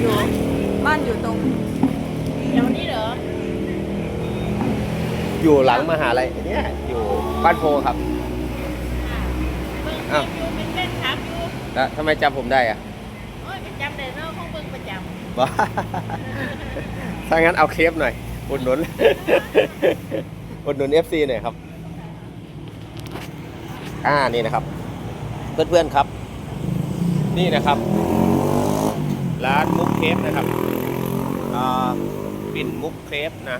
อยู่บ้านอยู่ตรงเดี๋ยวนี้เหรออยู่หลังมหาลัยเนี่ยอยู่บ้านโพครับ เบิ่งอ้าว อยู่เป็นแฟนคลับอยู่แล้วทำไมจำผมได้อะโอ้ยประจำเลยเนาะของเบิ่งประจบ้าถ้างั้นเอาเคปหน่อย อุดหนุน อุดหนุน FC หน่อยครับ อ่านี่นะครับ เพื่อนๆครับ นี่นะครับ ร้านมุกเคฟนะครับอ่าปิ่นมุกเคฟนะ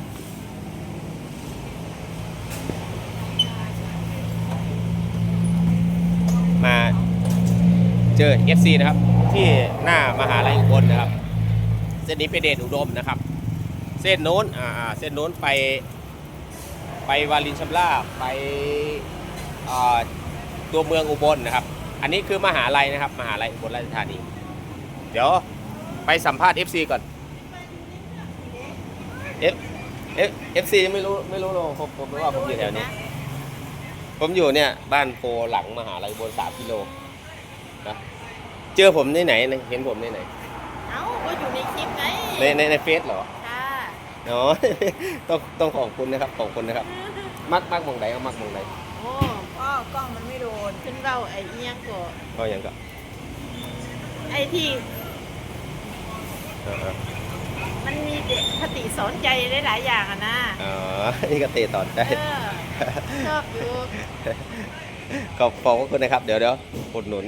มาเจอ FC นะครับ ที่หน้ามหาลัยอุบลนะครับ เส้นนี้เป็นเดชอุดมนะครับ เส้นโน้นอ่าอ่าเส้นโน้นไป ไปวารินชำราบไปาตัวเมืองอุบลนะครับ อันนี้คือมหาลัยนะครับ มหาลัยอุบลราชธานี เดี๋ยว ไปสัมภาษณ์ FC ก่อน F F FC ยังไม่รู้ไม่รู้หรอกผมผมรู้ว่าผมอยู่แถวนี้ ผมอยู่เนี่ย บ้านโพหลังมหาลัยอุบลสามกิโลนะเจอผมที่ไหนเห็นผมที่ไหนำเอ้าก็อยู่ในคลิปไงในในในเฟซเหรอค่ะอ๋อต้องต้องขอบคุณนะครับขอบคุณนะครับ มักมักมองใดเอามักมองใดโอ้พ่อกล้องมันไม่โดนขึ้นเราไอ้เอียงก็ก็ยังก็ไอ้ที่เออ มันมีเด็กคติสอนใจได้หลายอย่างอะนะๆอ๋อ นี่ก็เตะตอนได้เออชอบอยู่ขอบขอบคุณนะครับ เดี๋ยวเดี๋ยวอุดหนุน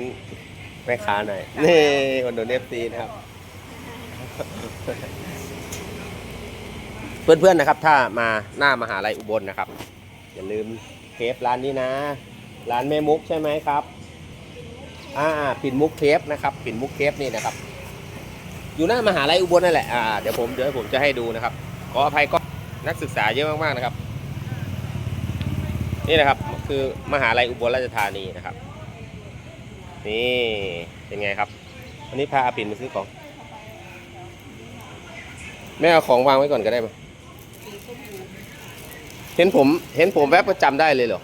แม่ค้าหน่อย นี่อุดหนุนเอฟซีนะครับ เพื่อนๆนะครับ ถ้ามาหน้ามหาลัยอุบลนะครับ อย่าลืมเคฟร้านนี้นะ ร้านแม่มุกใช่ไหมครับ อ่าปิ่นมุกเคฟนะครับ ปิ่นมุกเคฟนี่นะครับ อยู่หน้ามหาลัยอุบลนั่นแหละอ่าเดี๋ยวผมเดี๋ยวผมจะให้ดูนะครับ ขออภัยก็นักศึกษาเยอะมากๆนะครับ นี่นะครับคือมหาลัยอุบลราชธานีนะครับ นี่เป็นไงครับวันนี้พาอาปิ่นมาซื้อของแม่เอาของวางไว้ก่อนก็ได้ไหมเห็นผมเห็นผมแวบก็จำได้เลยเหรอ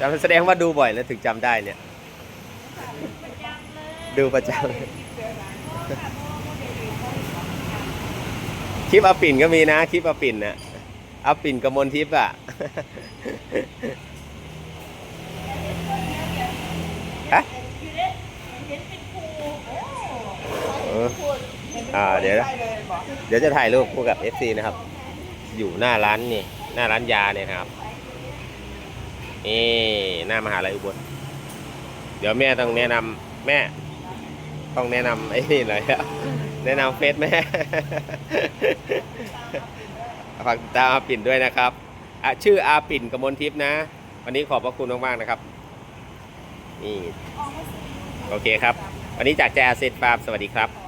จำแสดงว่าดูบ่อยแล้วถึงจำได้เนี่ย ดูประจำ คลิปอปิ่นก็มีนะ คลิปอปิ่นนะอปิ่นกมลทิพย์อะฮะเอออ่าเดี๋ยวเดี๋ยวจะถ่ายรูปคู่กับ FC นะครับ อยู่หน้าร้านนี่ หน้าร้านยาเนี่ยนะครับนี่หน้ามหาลัยอุบลเดี๋ยวแม่ต้องแนะนำแม่ ต้องแนะนำไอ้นี่หน่อยอะแนะนำเฟซแม่ฝากติดตามอาปิ่นด้วยนะครับอะชื่ออาปิ่นกมลทิพย์นะ วันนี้ขอบพระคุณมากๆนะครับนี่โอเคครับ วันนี้จากแจอาเซตฟาร์มสวัสดีครับ